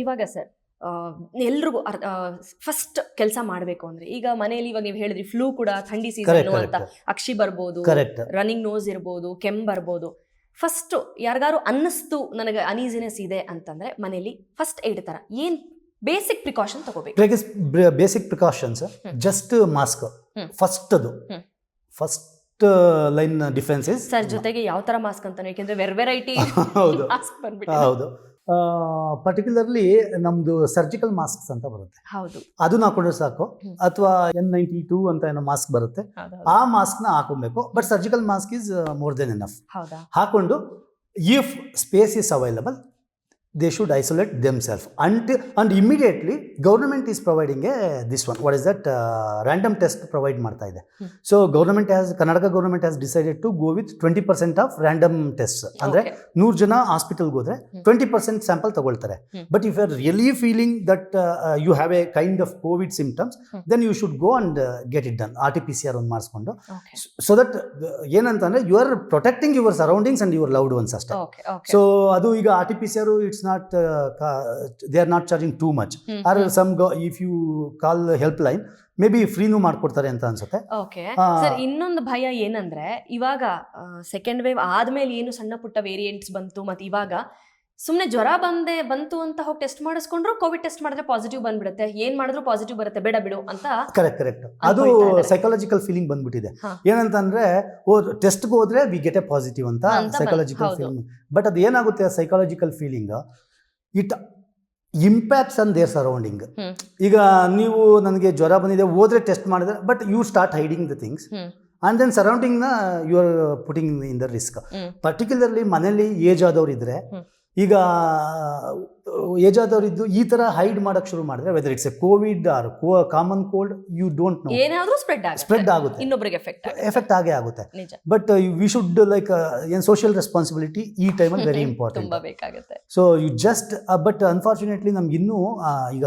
ಇವಾಗ ಸರ್ ಎಲ್ರಿಗೂ ಫಸ್ಟ್ ಕೆಲಸ ಮಾಡಬೇಕು ಅಂದ್ರೆ ಈಗ ಮನೆಯಲ್ಲಿ ಇವಾಗ ನೀವು ಹೇಳಿದ್ರಿ ಫ್ಲೂ ಕೂಡ ಥಂಡಿ ಸೀಸನ್ ಅಂತ ಅಕ್ಷಿ ಬರ್ಬೋದು ರನ್ನಿಂಗ್ ನೋಸ್ ಇರ್ಬೋದು ಕೆಮ್ ಬರ್ಬೋದು. ಫಸ್ಟ್ ಯಾರಿಗಾರು ಅನ್ನಿಸ್ತು ನನಗೆ ಅನೀಸಿನೆಸ್ ಇದೆ ಅಂತಂದ್ರೆ ಮನೆಯಲ್ಲಿ ಫಸ್ಟ್ ಏಡ್ ತರ ಏನ್ ಬೇಸಿಕ್ ಪ್ರಿಕಾಷನ್ ತಗೋಬೇಕು? Basic precautions. Just mask first ಅದು ಫಸ್ಟ್ ಲೈನ್ ಡಿಫೆನ್ಸ್ ಸರ್ ಜೊತೆಗೆ ಯಾವ ತರ ಮಾಸ್ಕ್ ಅಂತಾನೆ ಯಾಕೆಂದ್ರೆ ವೆರ್ ವೆರೈಟಿ ಹೌದು. ಹೌದು. ಪರ್ಟಿಕ್ಯುಲರ್ಲಿ ನಮ್ದು ಸರ್ಜಿಕಲ್ ಮಾಸ್ಕ್ಸ್ ಅಂತ ಬರುತ್ತೆ. ಹೌದು. ಅದನ್ನ ಹಾಕೊಂಡ್ರೆ ಸಾಕು. ಅಥವಾ ಎನ್ ನೈಂಟಿ ಟೂ ಅಂತ ಏನೋ ಮಾಸ್ಕ್ ಬರುತ್ತೆ. ಆ ಮಾಸ್ಕ್ನ ಹಾಕೊಬೇಕು. But surgical mask is more then enough ಹಾಕೊಂಡು if space is available they should isolate themself and and immediately government is providing a this one what is that random test provide ಮಾಡ್ತಾ ಇದೆ. So government has Karnataka government has decided to go with twenty percent of random test ಅಂದರೆ. ನೂರು ಜನ ಹಾಸ್ಪಿಟಲ್ಗೆ ಹೋದ್ರೆ twenty percent sample ತಗೊಳ್ತಾರೆ. But if are really feeling that you have a kind of covid symptoms then you should go and get it done R T P C R ಒಂದು ಮಾಡಿಸ್ಕೊಂಡು. So that ಏನಂತಂದ್ರೆ you are protecting your surroundings and your loved ones ಅಷ್ಟೇ. So ಅದು ಈಗ R T P C R it's not they are not charging too much hmm, are some, go, if you call helpline maybe ಫ್ರೀನೂ ಮಾಡ್ಕೊಡ್ತಾರೆ ಅಂತ ಅನ್ಸುತ್ತೆ. Okay sir ಇನ್ನೊಂದು ಭಯ ಏನಂದ್ರೆ ಇವಾಗ ಸೆಕೆಂಡ್ ವೇವ್ ಆದ್ಮೇಲೆ ಏನು ಸಣ್ಣ ಪುಟ್ಟ ವೇರಿಯಂಟ್ಸ್ ಬಂತು ಮತ್ತೆ ಇವಾಗ ಸುಮ್ನೆ ಜ್ವರ ಬಂದೆ ಬಂತು ಅಂತ ಹೋಗಿ ಟೆಸ್ಟ್ ಮಾಡಿಸ್ಕೊಂಡ್ರು ಕೋವಿಡ್ ಟೆಸ್ಟ್ ಮಾಡಿದ್ರೆ ಪಾಸಿಟಿವ್ ಬಂದ್ಬಿಡುತ್ತೆ. ಏನ್ ಮಾಡಿದ್ರು ಪಾಸಿಟಿವ್ ಬರುತ್ತೆ. ಬೇಡ ಬಿಡು ಅಂತ ಕರೆಕ್ಟ್ ಕರೆಕ್ಟ್ ಅದು ಸೈಕಾಲಜಿಕಲ್ ಫೀಲಿಂಗ್ ಬಂದ್ಬಿಟ್ಟಿದೆ. ಏನಂತಂದ್ರೆ ಓ ಟೆಸ್ಟ್ಗೆ ಹೋದ್ರೆ ವಿ ಗೆಟ್ ಎ ಪಾಸಿಟಿವ್ ಅಂತ ಸೈಕಾಲಜಿಕಲ್ ಫೀಲಿಂಗ್ ಬಟ್ ಅದು ಏನಾಗುತ್ತೆ psychological feeling it impacts on their surrounding ಈಗ ನೀವು ನನಗೆ ಜ್ವರ ಬಂದಿದೆ ಹೋದ್ರೆ ಟೆಸ್ಟ್ ಮಾಡಿದ್ರೆ but you start hiding the things on and then ಸರೌಂಡಿಂಗ್ನ you are putting in the risk. Particularly ಮನೇಲಿ ಏಜ್ ಆದವ್ರು ಇದ್ರೆ. ಈಗ ಏಜಾದವರಿದ್ದು ಈ ತರ ಹೈಡ್ ಮಾಡಕ್ ಶುರು ಮಾಡಿದ್ರೆ whether it's a covid or common cold you don't know ಏನಾದರೂ ಸ್ಪ್ರೆಡ್ ಆಗುತ್ತೆ. ಸ್ಪ್ರೆಡ್ ಆಗುತ್ತೆ. ಇನ್ನೊಬ್ಬರಿಗೆ ಎಫೆಕ್ಟ್ ಎಫೆಕ್ಟ್ ಆಗೇ ಆಗುತ್ತೆ. ಬಟ್ ವಿ ಶುಡ್ ಲೈಕ್ ಏನು ಸೋಷಿಯಲ್ ರೆಸ್ಪಾನ್ಸಿಬಿಲಿಟಿ ಈ ಟೈಮಲ್ಲಿ ವೆರಿ ಇಂಪಾರ್ಟೆಂಟ್ ತುಂಬಾ ಬೇಕಾಗುತ್ತೆ. So you just but unfortunately ನಮ್ಗೆ ಇನ್ನೂ ಆ, ಈಗ.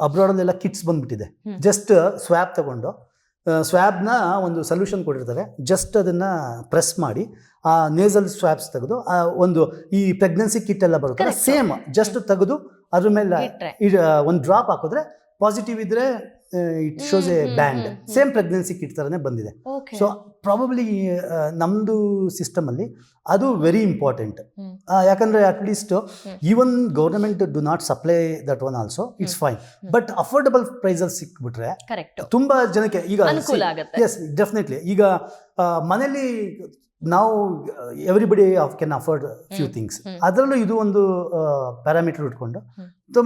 ಅಬ್ರಾಡಲ್ಲೆಲ್ಲ ಕಿಟ್ಸ್ ಬಂದ್ಬಿಟ್ಟಿದೆ. ಜಸ್ಟ್ ಸ್ವ್ಯಾಪ್ ತಗೊಂಡು ಸ್ವ್ಯಾಬ್ನ ಒಂದು ಸೊಲ್ಯೂಷನ್ ಕೊಟ್ಟಿರ್ತಾರೆ. ಜಸ್ಟ್ ಅದನ್ನು ಪ್ರೆಸ್ ಮಾಡಿ ಆ ನೇಸಲ್ ಸ್ವ್ಯಾಬ್ಸ್ ತೆಗೆದು ಆ ಒಂದು ಈ ಪ್ರೆಗ್ನೆನ್ಸಿ ಕಿಟ್ ಎಲ್ಲ ಬರುತ್ತೆ. ಸೇಮ್ ಜಸ್ಟ್ ತೆಗೆದು ಅದ್ರ ಮೇಲೆ ಒಂದು ಡ್ರಾಪ್ ಹಾಕಿದ್ರೆ ಪಾಸಿಟಿವ್ ಇದ್ರೆ it shows a band. Same pregnancy kit ಥರನೇ ಬಂದಿದೆ. ಸೊ ಪ್ರಾಬಬ್ಲಿ ನಮ್ಮದು ಸಿಸ್ಟಮಲ್ಲಿ ಅದು ವೆರಿ ಇಂಪಾರ್ಟೆಂಟ್. ಯಾಕಂದರೆ at least. Even government do not supply that one also it's fine but affordable ಪ್ರೈಸಲ್ಲಿ ಸಿಕ್ಬಿಟ್ರೆ ತುಂಬ ಜನಕ್ಕೆ ಈಗ ಎಸ್ ಡೆಫಿನೆಟ್ಲಿ ಈಗ ಮನೇಲಿ ನಾವು everybody can afford few. Things. ಅದರಲ್ಲೂ ಇದು ಒಂದು ಪ್ಯಾರಾಮೀಟರ್ ಇಟ್ಕೊಂಡು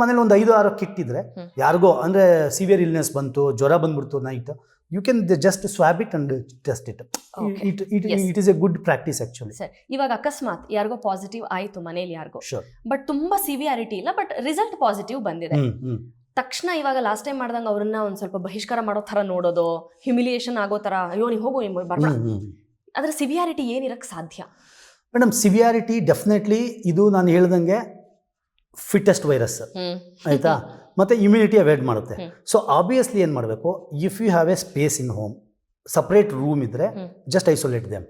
ಮನೇಲಿ ಒಂದು ಐದು ಆರು ಕಿಟ್ ಇದ್ರೆ. ಯಾರಿಗೋ ಅಂದರೆ ಸಿವಿಯರ್ ಇಲ್ನೆಸ್ ಬಂತು ಜ್ವರ ಬಂದ್ಬಿಡ್ತು night you can just swab it and test it. It it. It is a good practice actually sir ಇವಾಗ ಅಕಸ್ಮಾತ್ ಯಾರಿಗೋ ಪಾಸಿಟಿವ್ ಆಯಿತು ಮನೇಲಿ ಯಾರಿಗೋ. ಬಟ್ ತುಂಬಾ ಸಿವಿಯಾರಿಟಿ ಇಲ್ಲ ಬಟ್ ರಿಸಲ್ಟ್ ಪಾಸಿಟಿವ್ ಬಂದಿದೆ. ತಕ್ಷಣ ಇವಾಗ ಲಾಸ್ಟ್ ಟೈಮ್ ಮಾಡ್ದಂಗೆ ಅವ್ರನ್ನ ಒಂದು ಸ್ವಲ್ಪ ಬಹಿಷ್ಕಾರ ಮಾಡೋ ಥರ ನೋಡೋದು ಹ್ಯುಮಿಲಿಯೇಷನ್ ಆಗೋ ಥರ ಅಯ್ಯೋ ನೀವು ಹೋಗು ಬರ್ಬೇಡ ಹ್ಞೂ ಅದ್ರ ಸಿವಿಯಾರಿಟಿ ಏನಿರಕ್ ಸಾಧ್ಯ? ಮೇಡಮ್ ಸಿವಿಯಾರಿಟಿ ಡೆಫಿನೆಟ್ಲಿ ಇದು ನಾನು ಹೇಳ್ದಂಗೆ ಫಿಟ್ಟೆಸ್ಟ್ ವೈರಸ್ ಆಯಿತಾ? ಮತ್ತು ಇಮ್ಯುನಿಟಿ ಅವಾಯ್ಡ್ ಮಾಡುತ್ತೆ. ಸೊ ಆಬ್ವಿಯಸ್ಲಿ ಏನು ಮಾಡಬೇಕು if you have a space in home separate room ಇದ್ದರೆ. Just isolate them.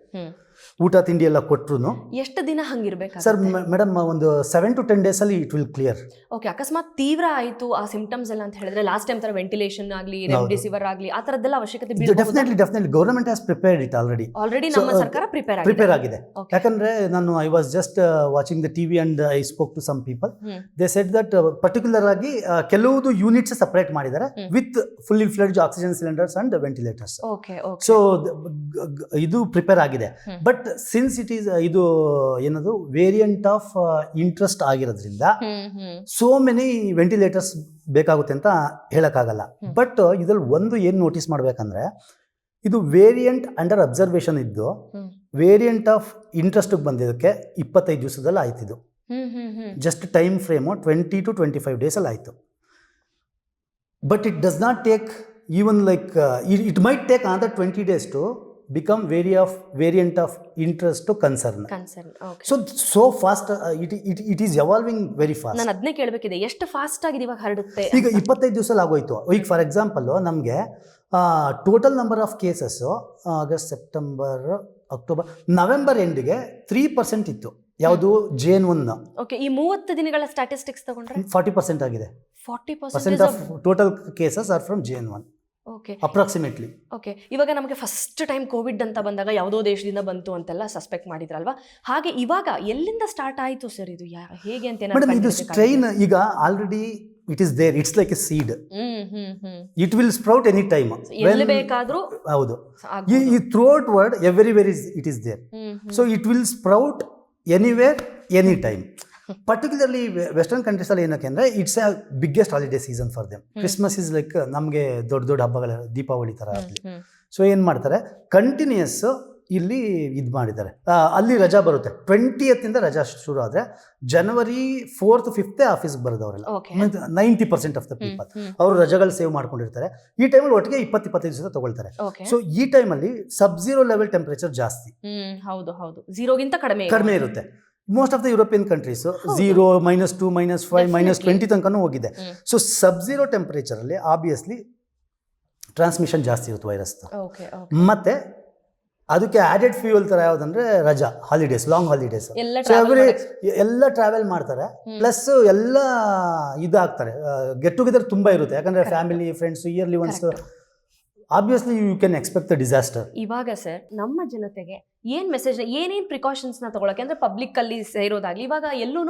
ಊಟ ತಿಂಡಿ ಎಲ್ಲ ಕೊಟ್ಟರು ಎಷ್ಟು ದಿನ ಹಂಗಿರ್ಬೇಕು ಸರ್ ಮೇಡಮ್ ಒಂದು ಸೆವೆನ್ ಟು ಟೆನ್ ಅಲ್ಲಿ ಇಟ್ ವಿಲ್ ಕ್ಲಿಯರ್ ಓಕೆ ಅಕಸ್ಮಾತ್ ತೀವ್ರ ಆಯಿತು ಆ ಸಿಂಪ್ಟಮ್ಸ್ ಎಲ್ಲ ಅಂತ ಹೇಳಿದ್ರೆ ಲಾಸ್ಟ್ ಟೈಮ್ ತರ ವೆಂಟಿಲೇಷನ್ ಆಗಲಿ. ರೆಮ್ಡಿಸಿವರ್ ಆಗಲಿ ಆ ತರದ್ದೆಲ್ಲ ಅವಶ್ಯಕತೆ definitely definitely government has prepared it already already ನಮ್ಮ uh, ಸರ್ಕಾರ ಪ್ರಿಪೇರ್ ಪ್ರಿಪೇರ್ ಆಗಿದೆ. ಯಾಕಂದ್ರೆ ನಾನು I was just watching the TV and I spoke to some people they said that particular ಆಗಿ ಕೆಲವು ಕೆಲವುದು ಯೂನಿಟ್ಸ್ ಸಪರೇಟ್ ಮಾಡಿದ್ದಾರೆ. With fully fledged oxygen cylinders and ventilators okay okay so ಇದು prepare ಆಗಿದೆ. Hmm. But since it is ಇದು ಏನದು variant of interest ಆಗಿರೋದ್ರಿಂದ so many ventilators ಬೇಕಾಗುತ್ತೆ ಅಂತ ಹೇಳೋಕ್ಕಾಗಲ್ಲ. ಬಟ್ ಇದ್ರಲ್ಲಿ ಒಂದು ಏನು ನೋಟಿಸ್ ಮಾಡಬೇಕಂದ್ರೆ ಇದು ವೇರಿಯಂಟ್ ಅಂಡರ್ ಅಬ್ಸರ್ವೇಷನ್ ಇದ್ದು. ವೇರಿಯಂಟ್ ಆಫ್ ಇಂಟ್ರೆಸ್ಟಿಗೆ ಬಂದಿದ್ದಕ್ಕೆ ಇಪ್ಪತ್ತೈದು ದಿವಸದಲ್ಲಿ ಆಯ್ತಿದ್ದು just time frame twenty to twenty five ಡೇಸಲ್ಲಿ ಆಯಿತು. But it does not take even like it might take another twenty days to become very of variant of interest to concern concern okay so so fast it it it is evolving very fast ನಾನು ಅದನ್ನೇ ಕೇಳಬೇಕಿದೆ ಎಷ್ಟು fast ಆಗಿದೆ ಇವಾಗ ಹರಡುತ್ತೆ? ಈಗ ಇಪ್ಪತ್ತೈದು ದಿವಸ ಆಗೋಯ್ತು. ಈಗ ಫಾರ್ ಎಕ್ಸಾಂಪಲ್ ನಮಗೆ total number of cases August September October November ಎಂಡಿಗೆ three percent ಇತ್ತು. ಯಾವುದು? ಜೆ ಎನ್ ಒನ್ ಓಕೆ ಈ ಮೂವತ್ತು ದಿನಗಳ ಸ್ಟಾಟಿಸ್ಟಿಕ್ಸ್ ತಗೊಂಡ್ರೆ? ಫಾರ್ಟಿ ಪರ್ಸೆಂಟ್ ಆಗಿದೆ. Forty percent percent of total cases are from J N one okay approximately okay ಇವಾಗ ನಮಗೆ first time Covid ಅಂತ ಬಂದಾಗ ಯಾವುದೋ ದೇಶದಿಂದ ಬಂತು ಅಂತೆಲ್ಲ ಸಸ್ಪೆಕ್ಟ್ ಮಾಡಿದ್ರಲ್ವಾ? ಹಾಗೆ ಇವಾಗ ಎಲ್ಲಿಂದ ಸ್ಟಾರ್ಟ್ ಆಯಿತು ಸರ್ ಇದು? ಹೇಗೆ ಅಂತ ಮೇಡಮ್ ಇದು ಸ್ಟ್ರೈನ್ ಈಗ already it is there it's like a seed it will sprout any time ಎಲ್ಲಿ ಬೇಕಾದರೂ ಹೌದು. ಈ throughout world everywhere it is there. So it will sprout anywhere any time particularly western ಕಂಟ್ರೀಸಲ್ಲಿ ಏನಕ್ಕೆ ಅಂದರೆ it's a biggest holiday season for them Christmas is like ನಮಗೆ ದೊಡ್ಡ ದೊಡ್ಡ ಹಬ್ಬಗಳ ದೀಪಾವಳಿ ಥರ ಆಗಲಿ. ಸೊ ಏನು ಮಾಡ್ತಾರೆ? ಕಂಟಿನ್ಯೂಸ್ ಇಲ್ಲಿ ಇದು ಮಾಡಿದ್ದಾರೆ. ಅಲ್ಲಿ ರಜಾ ಬರುತ್ತೆ. ಟ್ವೆಂಟಿಯತ್ತಿಂದ ರಜಾ ಶುರು ಆದರೆ ಜನವರಿ ಫೋರ್ತ್ ಫಿಫ್ತೇ ಆಫೀಸ್ಗೆ ಬರೋದು ಅವರೆಲ್ಲ okay ninety percent of the people ಅವರು ರಜಾಗಳು ಸೇವ್ ಮಾಡ್ಕೊಂಡಿರ್ತಾರೆ. ಈ ಟೈಮಲ್ಲಿ ಒಟ್ಟಿಗೆ ಇಪ್ಪತ್ತು ಇಪ್ಪತ್ತೈದು ದಿವಸ ತಗೊಳ್ತಾರೆ. ಸೊ ಈ ಟೈಮಲ್ಲಿ ಸಬ್ ಜೀರೋ ಲೆವೆಲ್ ಟೆಂಪರೇಚರ್ ಜಾಸ್ತಿ. ಹೌದು ಹೌದು. ಝೀರೋಗಿಂತ ಕಡಿಮೆ ಕಡಿಮೆ ಇರುತ್ತೆ. Most of the European countries zero minus two minus five minus twenty ತನಕನೂ ಹೋಗಿದೆ. ಸೊ ಸಬ್ ಝೀರೋ ಟೆಂಪರೇಚರಲ್ಲಿ ಆಬ್ವಿಯಸ್ಲಿ ಟ್ರಾನ್ಸ್ಮಿಷನ್ ಜಾಸ್ತಿ ಇರುತ್ತೆ ವೈರಸ್ ಮತ್ತೆ ಅದಕ್ಕೆ ಆಡೆಡ್ ಫ್ಯೂಯಲ್ ತರ ಯಾವ್ದಂದ್ರೆ ರಜಾ ಹಾಲಿಡೇಸ್ ಲಾಂಗ್ ಹಾಲಿಡೇಸ್ ಎವ್ರಿ ಎಲ್ಲ ಟ್ರಾವೆಲ್ ಮಾಡ್ತಾರೆ. ಪ್ಲಸ್ ಎಲ್ಲ ಇದಾಗ್ತಾರೆ. ಗೆಟ್ ಟುಗೆದರ್ ತುಂಬಾ ಇರುತ್ತೆ. ಯಾಕಂದ್ರೆ family friends yearly once obviously you can expect the disaster ಇವಾಗ ಸರ್ ನಮ್ಮ ಜನತೆಗೆ ಏನ್ ಮೆಸೇಜ್ ಏನೇನ್ ಪ್ರಿಕಾಷನ್ಸ್ನ ತಗೊಳಕ್ಕೆ ಅಂದ್ರೆ ಪಬ್ಲಿಕ್ ಅಲ್ಲಿ ಸೇರೋದಾಗ್ಲಿ ಇವಾಗ ಎಲ್ಲೂ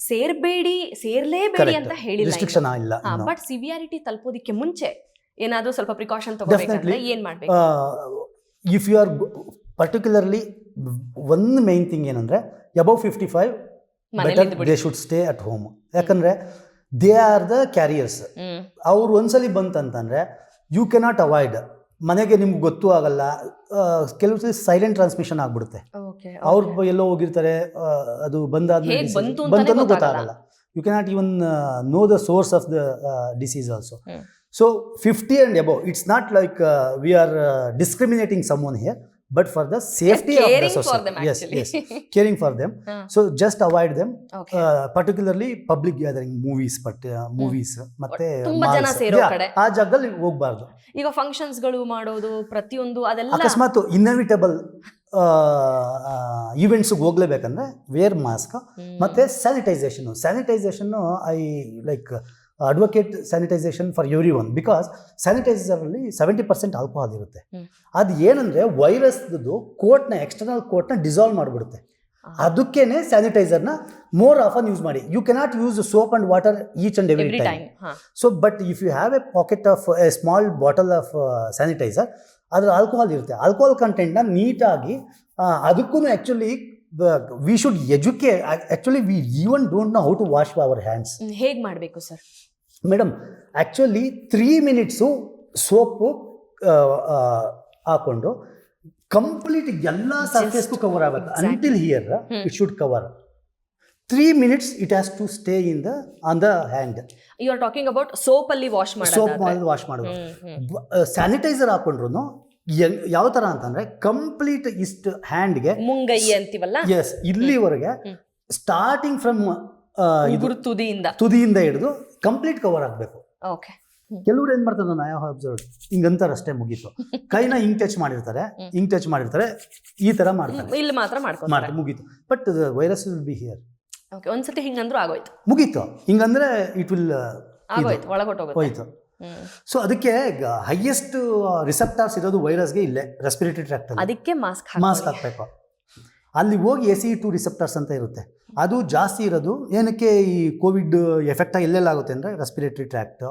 ಸೇರ್ಬೇಡಿ ಸೇರ್ಲೇಬೇಡಿ ಅಂತ ಹೇಳಿಲ್ಲ ಬಟ್ ಸಿವಿಯಾರಿಟಿ ತಲುಪೋದಿಕ್ಕೆ ಮುಂಚೆ ಏನಾದ್ರೂ ಸ್ವಲ್ಪ ಪ್ರಿಕಾಷನ್ ತಗೋಬೇಕಂದ್ರೆ ಏನು ಏನ್ ಮಾಡ್ಬೇಕು? ಇಫ್ ಯು ಆರ್ ಪರ್ಟಿಕ್ಯುಲರ್ಲಿ ಒಂದು ಮೇನ್ ಥಿಂಗ್ ಏನಂದರೆ above fifty five they should stay at home. ಯಾಕಂದರೆ ದೇ ಆರ್ ದ ಕ್ಯಾರಿಯರ್ಸ್ ಅವ್ರು ಒಂದ್ಸಲಿ ಬಂತಂತಂದರೆ ಯು ಕೆನಾಟ್ ಅವಾಯ್ಡ್ ಮನೆಗೆ ನಿಮ್ಗೆ ಗೊತ್ತೂ ಆಗಲ್ಲ ಕೆಲವು ಸಲ ಸೈಲೆಂಟ್ ಟ್ರಾನ್ಸ್ಮಿಷನ್ ಆಗ್ಬಿಡುತ್ತೆ. ಅವ್ರು ಎಲ್ಲೋ ಹೋಗಿರ್ತಾರೆ ಅದು ಬಂದಾದ್ಮೇಲೆ ಹೇಗ್ disease- ಬಂತು ಅಂತಾನೆ ಗೊತ್ತಾಗಲ್ಲ. You cannot even know the source of the disease also. So fifty and above it's not like we are discriminating someone here but for the safety of the caring for them society as actually. As caring for them ಹಾ. So just avoid them okay particularly public gathering movies but movies ಮತ್ತೆ ತುಂಬಾ ಜನ ಸೇರೋ ಕಡೆ. ಆ ಜಾಗದಲ್ಲಿ ಹೋಗ್ಬಾರ್ದು. ಈಗ ಫಂಕ್ಷನ್ಸ್ಗಳು ಮಾಡೋದು ಪ್ರತಿಯೊಂದು ಅದೆಲ್ಲ ಅಕಸ್ಮಾತ್ ಇನ್ನವಿಟಬಲ್ ಈವೆಂಟ್ಸ್ಗೆ ಹೋಗ್ಲೇಬೇಕಂದ್ರೆ ವೇರ್ ಮಾಸ್ಕ್ ಮತ್ತೆ sanitisation sanitisation I like advocate sanitisation for everyone because ಸ್ಯಾನಿಟೈಸರಲ್ಲಿ seventy percent alcohol ಇರುತ್ತೆ. ಅದು ಏನಂದ್ರೆ ವೈರಸ್ದು ಕೋಟ್ನ ಎಕ್ಸ್ಟರ್ನಲ್ ಕೋಟ್ನ ಡಿಸಾಲ್ವ್ ಮಾಡಿಬಿಡುತ್ತೆ. ಅದಕ್ಕೇನೆ ಸ್ಯಾನಿಟೈಸರ್ನ ಮೋರ್ ಆಫನ್ ಯೂಸ್ ಮಾಡಿ. You cannot use soap and water each and every time so but if you have a pocket of a small bottle of sanitiser ಅದ್ರ alcohol ಇರುತ್ತೆ. Alcohol ಕಂಟೆಂಟ್ನ ನೀಟಾಗಿ ಅದಕ್ಕೂ actually we should educate actually we even don't know how to wash our hands ಹೇಗೆ ಮಾಡಬೇಕು sir? Madam actually three minutes soap ಹಾಕೊಂಡು complete ಎಲ್ಲ ಸರ್ಫೇಸ್ಗೂ ಕವರ್ ಆಗುತ್ತೆ. Until here. It should cover three minutes it has to stay in the on the hand you are talking about soap ಅಲ್ಲಿ wash soap ಮಾಡಿ wash ಮಾಡೋದು. Sanitiser ಹಾಕೊಂಡ್ರು ಯಾವ ತರ ಅಂತಂದ್ರೆ ಕಂಪ್ಲೀಟ್ ಇಷ್ಟು ಹ್ಯಾಂಡ್ಗೆ ಮುಂಗೈ ಅಂತೀವಲ್ಲ? ಎಸ್ ಇಲ್ಲಿವರೆಗೆ ಸ್ಟಾರ್ಟಿಂಗ್ ಫ್ರಮ್ ಇದು ಉಗುರು ತುದಿಯಿಂದ. ತುದಿಯಿಂದ ಹಿಡಿದು ಕಂಪ್ಲೀಟ್ ಕವರ್ ಆಗಬೇಕು. ಓಕೆ ಕೆಲವ್ರು ಏನ್ ಮಾಡ್ತಾರೆ ನಾನು ಯಾವ ಅಬ್ಸರ್ವ್ ಹಿಂಗಂತಾರೆ ಅಷ್ಟೇ ಮುಗೀತು. ಕೈನ ಹಿಂಗ್ ಟಚ್ ಮಾಡಿರ್ತಾರೆ. ಹಿಂಗ್ ಟಚ್ ಮಾಡಿರ್ತಾರೆ ಈ ತರ ಮಾಡ್ತಾರೆ. ಇಲ್ಲಿ ಮಾತ್ರ ಮಾಡ್ತಾರೆ ಮುಗೀತು. But virus will be here okay ಒಂದ್ಸತಿ ಹಿಂಗಂದ್ರು ಆಗೋಯ್ತು. ಮುಗೀತು. ಹಿಂಗಂದ್ರೆ ಇಟ್ ವಿಲ್ ಆಗೋಯ್ತು ಹ್ಮ್. ಸೊ ಅದಕ್ಕೆ ಹೈಯೆಸ್ಟ್ ರಿಸೆಪ್ಟಾರ್ಸ್ ಇರೋದು ವೈರಸ್ಗೆ ಇಲ್ಲೇ ರೆಸ್ಪಿರೇಟರಿ ಟ್ರ್ಯಾಕ್ಟ್ ಅದಕ್ಕೆ ಮಾಸ್ಕ್ ಮಾಸ್ಕ್ ಹಾಕಬೇಕು. ಅಲ್ಲಿ ಹೋಗಿ ಎ ಸಿ ಟು ರಿಸೆಪ್ಟರ್ಸ್ ಅಂತ ಇರುತ್ತೆ. ಅದು ಜಾಸ್ತಿ ಇರೋದು ಏನಕ್ಕೆ ಈ ಕೋವಿಡ್ ಎಫೆಕ್ಟ್ ಎಲ್ಲೆಲ್ಲ ಆಗುತ್ತೆ ಅಂದರೆ respiratory tract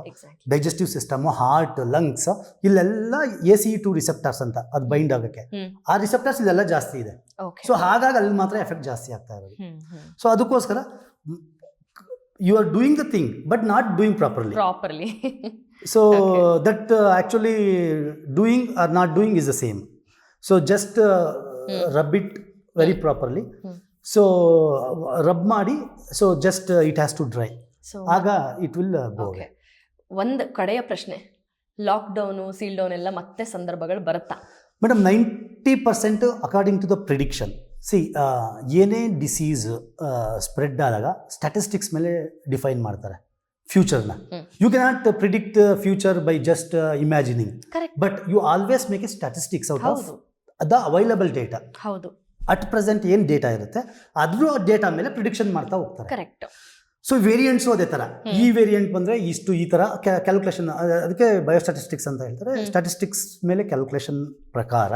digestive system heart lungs ಇಲ್ಲೆಲ್ಲ ಎ ಸಿ ಟು ರಿಸೆಪ್ಟರ್ಸ್ ಅಂತ ಅದು ಬೈಂಡ್ ಆಗೋಕ್ಕೆ. ಆ ರಿಸೆಪ್ಟರ್ಸ್ ಇಲ್ಲೆಲ್ಲ ಜಾಸ್ತಿ ಇದೆ. ಸೊ ಹಾಗಾಗಿ ಅಲ್ಲಿ ಮಾತ್ರ ಎಫೆಕ್ಟ್ ಜಾಸ್ತಿ ಆಗ್ತಾ ಇರೋದು. ಸೊ ಅದಕ್ಕೋಸ್ಕರ you are doing the thing but not doing properly properly so that actually doing are not doing is the same so just rub it very properly hmm. So rub ಮಾಡಿ so just it has to dry so ಆಗ it will okay ಒಂದು ಕಡೆಯ ಪ್ರಶ್ನೆ. Lockdown seal down ಎಲ್ಲ ಮತ್ತೆ ಸಂದರ್ಭಗಳು ಬರುತ್ತಾ? Madam ninety percent according to the prediction C ಏನೇ ಡಿಸೀಸ್ ಸ್ಪ್ರೆಡ್ ಆದಾಗ ಸ್ಟ್ಯಾಟಿಸ್ಟಿಕ್ಸ್ ಮೇಲೆ ಡಿಫೈನ್ ಮಾಡ್ತಾರೆ. ಫ್ಯೂಚರ್ನ. You cannot predict future by just imagining but you always make a statistics out of the available data ಹೌದು. At present ಏನು data ಇರುತ್ತೆ ಅದ್ರ data ಮೇಲೆ prediction ಮಾಡ್ತಾ ಹೋಗ್ತಾರೆ. ಕರೆಕ್ಟ್ ಸೊ ವೇರಿಯಂಟ್ಸು ಅದೇ ಥರ ಈ ವೇರಿಯಂಟ್ ಬಂದರೆ ಇಷ್ಟು ಈ ಥರ ಕ್ಯಾಲ್ಕುಲೇಷನ್ ಅದಕ್ಕೆ ಬಯೋಸ್ಟಾಟಿಸ್ಟಿಕ್ಸ್ ಅಂತ ಹೇಳ್ತಾರೆ. ಸ್ಟಾಟಿಸ್ಟಿಕ್ಸ್ ಮೇಲೆ ಕ್ಯಾಲ್ಕುಲೇಷನ್ ಪ್ರಕಾರ.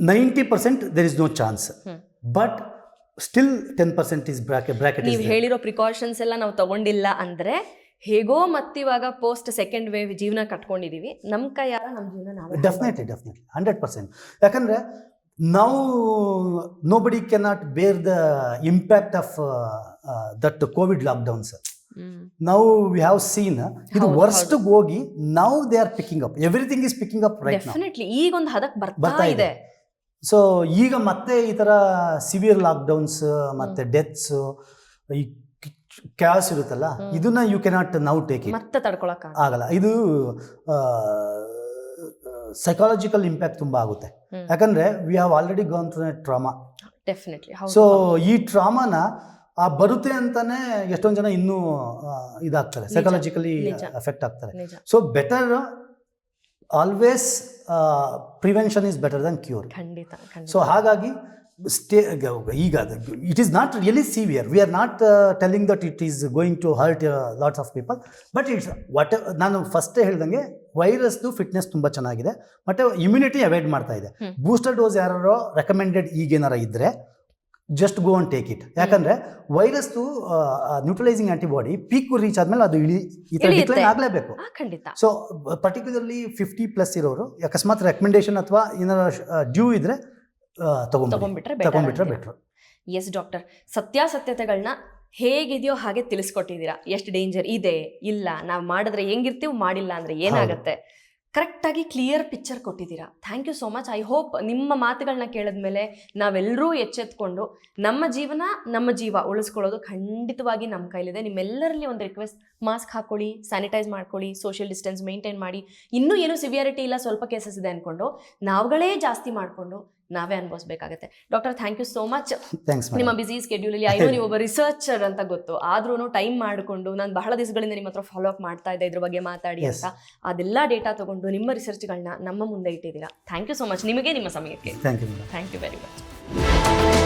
Ninety percent there is no chance but still ten percent is bracket bracket ನೀವು ಹೇಳಿರೋ ಪ್ರಿಕಾಷನ್ಸ್ ಎಲ್ಲ ನಾವು ತಗೊಂಡಿಲ್ಲ ಅಂದರೆ ಹೇಗೋ ಮತ್ತಿವಾಗ ಪೋಸ್ಟ್ ಸೆಕೆಂಡ್ ವೇವ್ ಜೀವನ ಕಟ್ಕೊಂಡಿದೀವಿ. ನಮ್ಮ ಕೈಯಾರ ನಮ್ಮ ಜೀವನ ನಾವು ಡೆಫಿನೆಟ್ಲಿ ಡೆಫಿನೆಟ್ಲಿ ಹಂಡ್ರೆಡ್ ಪರ್ಸೆಂಟ್ ಯಾಕಂದರೆ ನಾವು nobody cannot bear the impact of that Covid lockdowns sir ನಾವು ವಿ ಹ್ಯಾವ್ ಸೀನ್ ಇದು ವರ್ಸ್ಟ್ ಹೋಗಿ ನಾವು they are picking up everything is picking up right definitely ಈಗ ಒಂದು ಹದಕ್ಕೆ ಬರ್ತಾ ಇದೆ. ಸೊ ಈಗ ಮತ್ತೆ ಈ ಥರ ಸಿವಿಯರ್ ಲಾಕ್ಡೌನ್ಸ್ ಮತ್ತೆ ಡೆತ್ಸ್ ಈ ಕ್ಯಾಸ್ ಇರುತ್ತಲ್ಲ. ಇದನ್ನ you cannot now take it ಮತ್ತೆ ತಡ್ಕೊಳಕ್ ಆಗಲ್ಲ. ಇದು ಸೈಕಾಲಜಿಕಲ್ ಇಂಪ್ಯಾಕ್ಟ್ ತುಂಬ ಆಗುತ್ತೆ. ಯಾಕಂದ್ರೆ we have already gone through trauma definitely so ಈ ಟ್ರಾಮಾನ ಆ ಬರುತ್ತೆ ಅಂತಾನೆ ಎಷ್ಟೊಂದು ಜನ ಇನ್ನೂ ಇದಾಗ್ತಾರೆ. ಸೈಕಾಲಜಿಕಲಿ. ಎಫೆಕ್ಟ್ ಆಗ್ತಾರೆ. So better always prevention is better than cure ಖಂಡಿತ ಸೊ ಹಾಗಾಗಿ ಸ್ಟೇ ಈಗ it is not really severe we are not telling that it is going to hurt lots of people but it's what ನಾನು ಫಸ್ಟೇ ಹೇಳ್ದಂಗೆ ವೈರಸ್ದು fitness ತುಂಬ ಚೆನ್ನಾಗಿದೆ ಮತ್ತು immunity avoid ಮಾಡ್ತಾ ಇದೆ. ಬೂಸ್ಟರ್ ಡೋಸ್ ಯಾರೋ ರೆಕಮೆಂಡೆಡ್ ಈಗೇನಾರ ಇದ್ದರೆ just go and take it ಯಾಕಂದ್ರೆ ವೈರಸ್ದು ನ್ಯೂಟ್ರಲೈಸಿಂಗ್ ಆಂಟಿಬಾಡಿ ಪೀಕ್ ರೀಚ್ ಆದಮೇಲೆ ಅದು ಇಳಿ ಈ ಥರ ಡಿಕ್ಲೈನ್ ಆಗಲೇಬೇಕು. ಸೊ ಪರ್ಟಿಕ್ಯುಲರ್ಲಿ ಫಿಫ್ಟಿ ಪ್ಲಸ್ ಇರೋರು ಅಕಸ್ಮಾತ್ ರೆಕಮೆಂಡೇಶನ್ ಅಥವಾ ಏನಾರ ಡ್ಯೂ ಇದ್ರೆ ತಗೊಂಡ್ಬಿಟ್ರೆ ತಗೊಂಡ್ಬಿಟ್ರೆ ತಗೊಂಡ್ಬಿಟ್ರೆ ಬೆಟರ್ ಬೆಟ್ರ್ ಎಸ್ ಡಾಕ್ಟರ್ ಸತ್ಯಾಸತ್ಯತೆಗಳನ್ನ ಹೇಗಿದೆಯೋ ಹಾಗೆ ತಿಳಿಸ್ಕೊಟ್ಟಿದ್ದೀರಾ. ಎಷ್ಟು ಡೇಂಜರ್ ಇದೆ ಇಲ್ಲ ನಾವು ಮಾಡಿದ್ರೆ ಹೆಂಗಿರ್ತೀವಿ ಮಾಡಿಲ್ಲ ಅಂದ್ರೆ ಏನಾಗುತ್ತೆ? ಕರೆಕ್ಟಾಗಿ ಕ್ಲಿಯರ್ ಪಿಕ್ಚರ್ ಕೊಟ್ಟಿದ್ದೀರಾ. Thank you so much. I hope ನಿಮ್ಮ ಮಾತುಗಳನ್ನ ಕೇಳಿದ್ಮೇಲೆ ನಾವೆಲ್ಲರೂ ಎಚ್ಚೆತ್ಕೊಂಡು ನಮ್ಮ ಜೀವನ, ನಮ್ಮ ಜೀವ ಉಳಿಸ್ಕೊಳ್ಳೋದು ಖಂಡಿತವಾಗಿ ನಮ್ಮ ಕೈಲಿದೆ. ನಿಮ್ಮೆಲ್ಲರಲ್ಲಿ ಒಂದು ರಿಕ್ವೆಸ್ಟ್, ಮಾಸ್ಕ್ ಹಾಕೊಳ್ಳಿ ಸ್ಯಾನಿಟೈಸ್ ಮಾಡ್ಕೊಳ್ಳಿ, ಸೋಷಿಯಲ್ ಡಿಸ್ಟೆನ್ಸ್ ಮೇಂಟೈನ್ ಮಾಡಿ. ಇನ್ನೂ ಏನು ಸಿವಿಯಾರಿಟಿ ಇಲ್ಲ, ಸ್ವಲ್ಪ ಕೇಸಸ್ ಇದೆ ಅಂದ್ಕೊಂಡು ನಾವುಗಳೇ ಜಾಸ್ತಿ ಮಾಡಿಕೊಂಡು ನಾವೇ ಅನ್ಭವಿಸ್ಬೇಕಾಗತ್ತೆ. Doctor thank you so much ನಿಮ್ಮ ಬಿಸಿ ಸ್ಕೆಡ್ಯೂಲಲ್ಲಿ ಐನೋ ನೀವು ಒಬ್ಬ ರಿಸರ್ಚರ್ ಅಂತ ಗೊತ್ತು. ಆದ್ರೂ ಟೈಮ್ ಮಾಡಿಕೊಂಡು ನಾನು ಬಹಳ ದಿವಸಗಳಿಂದ ನಿಮ್ಮ ಹತ್ರ ಫಾಲೋ ಅಪ್ ಮಾಡ್ತಾ ಇದ್ದೆ ಇದ್ರ ಬಗ್ಗೆ ಮಾತಾಡಿ ಅಂತ. ಅದೆಲ್ಲ ಡೇಟಾ ತಗೊಂಡು ನಿಮ್ಮ ರಿಸರ್ಚ್ಗಳನ್ನ ನಮ್ಮ ಮುಂದೆ ಇಟ್ಟಿದ್ದೀರಾ. ಥ್ಯಾಂಕ್ ಯು ಸೋ ಮಚ್ ನಿಮಗೆ ನಿಮ್ಮ ಸಮಯಕ್ಕೆ. Thank you madam thank you very much